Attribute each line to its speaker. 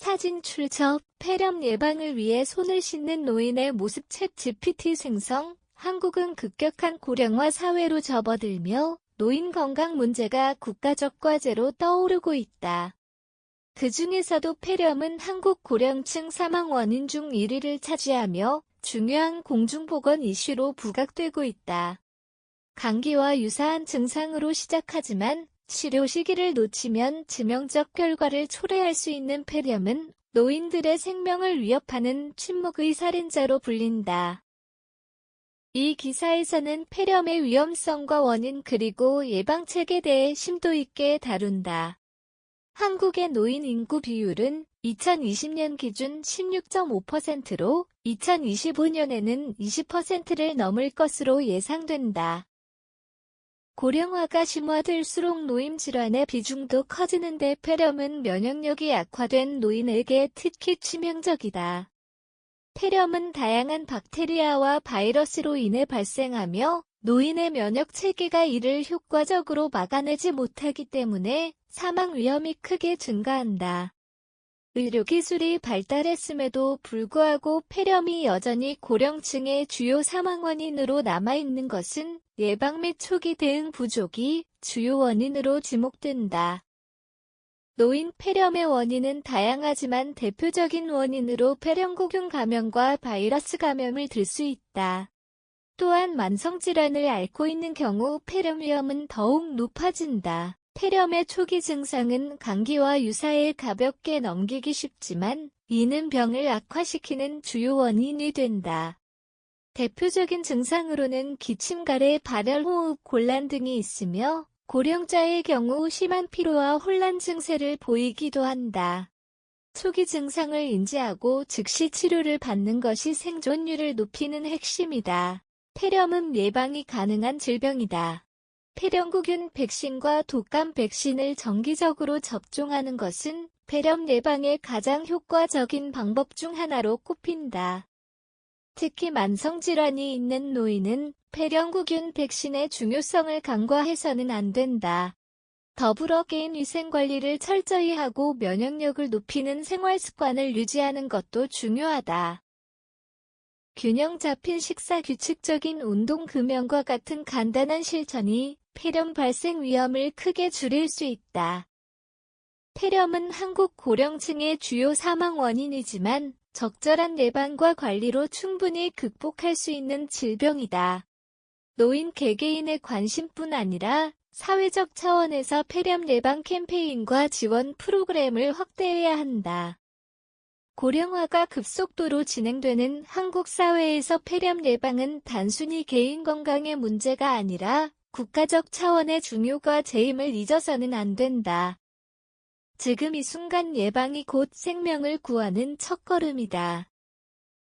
Speaker 1: 사진 출처, 폐렴 예방을 위해 손을 씻는 노인의 모습 챗 GPT 생성, 한국은 급격한 고령화 사회로 접어들며 노인 건강 문제가 국가적 과제로 떠오르고 있다. 그 중에서도 폐렴은 한국 고령층 사망 원인 중 1위를 차지하며 중요한 공중보건 이슈로 부각되고 있다. 감기와 유사한 증상으로 시작하지만 치료 시기를 놓치면致命적 결과를 초래할 수 있는 폐렴은 노인들의 생명을 위협하는 침묵의 살인자로 불린다. 이 기사에서는 폐렴의 위험성과 원인 그리고 예방책에 대해 심도 있게 다룬다. 한국의 노인 인구 비율은 2020년 기준 16.5%로 2025년에는 20%를 넘을 것으로 예상된다. 고령화가 심화될수록 노인 질환의 비중도 커지는데 폐렴은 면역력이 악화된 노인에게 특히 치명적이다. 폐렴은 다양한 박테리아와 바이러스로 인해 발생하며 노인의 면역 체계가 이를 효과적으로 막아내지 못하기 때문에 사망 위험이 크게 증가한다. 의료기술이 발달했음에도 불구하고 폐렴이 여전히 고령층의 주요 사망 원인으로 남아있는 것은 예방 및 초기 대응 부족이 주요 원인으로 지목된다. 노인 폐렴의 원인은 다양하지만 대표적인 원인으로 폐렴구균 감염과 바이러스 감염을 들 수 있다. 또한 만성질환을 앓고 있는 경우 폐렴 위험은 더욱 높아진다. 폐렴의 초기 증상은 감기와 유사해 가볍게 넘기기 쉽지만 이는 병을 악화시키는 주요 원인이 된다. 대표적인 증상으로는 기침, 가래, 발열, 호흡, 곤란 등이 있으며 고령자의 경우 심한 피로와 혼란 증세를 보이기도 한다. 초기 증상을 인지하고 즉시 치료를 받는 것이 생존율을 높이는 핵심이다. 폐렴은 예방이 가능한 질병이다. 폐렴구균 백신과 독감 백신을 정기적으로 접종하는 것은 폐렴 예방에 가장 효과적인 방법 중 하나로 꼽힌다. 특히 만성질환이 있는 노인은 폐렴구균 백신의 중요성을 간과해서는 안 된다. 더불어 개인 위생관리를 철저히 하고 면역력을 높이는 생활습관을 유지하는 것도 중요하다. 균형 잡힌 식사 규칙적인 운동 금연과 같은 간단한 실천이 폐렴 발생 위험을 크게 줄일 수 있다. 폐렴은 한국 고령층의 주요 사망 원인이지만 적절한 예방과 관리로 충분히 극복할 수 있는 질병이다. 노인 개개인의 관심뿐 아니라 사회적 차원에서 폐렴 예방 캠페인과 지원 프로그램을 확대해야 한다. 고령화가 급속도로 진행되는 한국 사회에서 폐렴 예방은 단순히 개인 건강의 문제가 아니라 국가적 차원의 중요과 재임을 잊어서는 안 된다. 지금 이 순간 예방이 곧 생명을 구하는 첫걸음이다.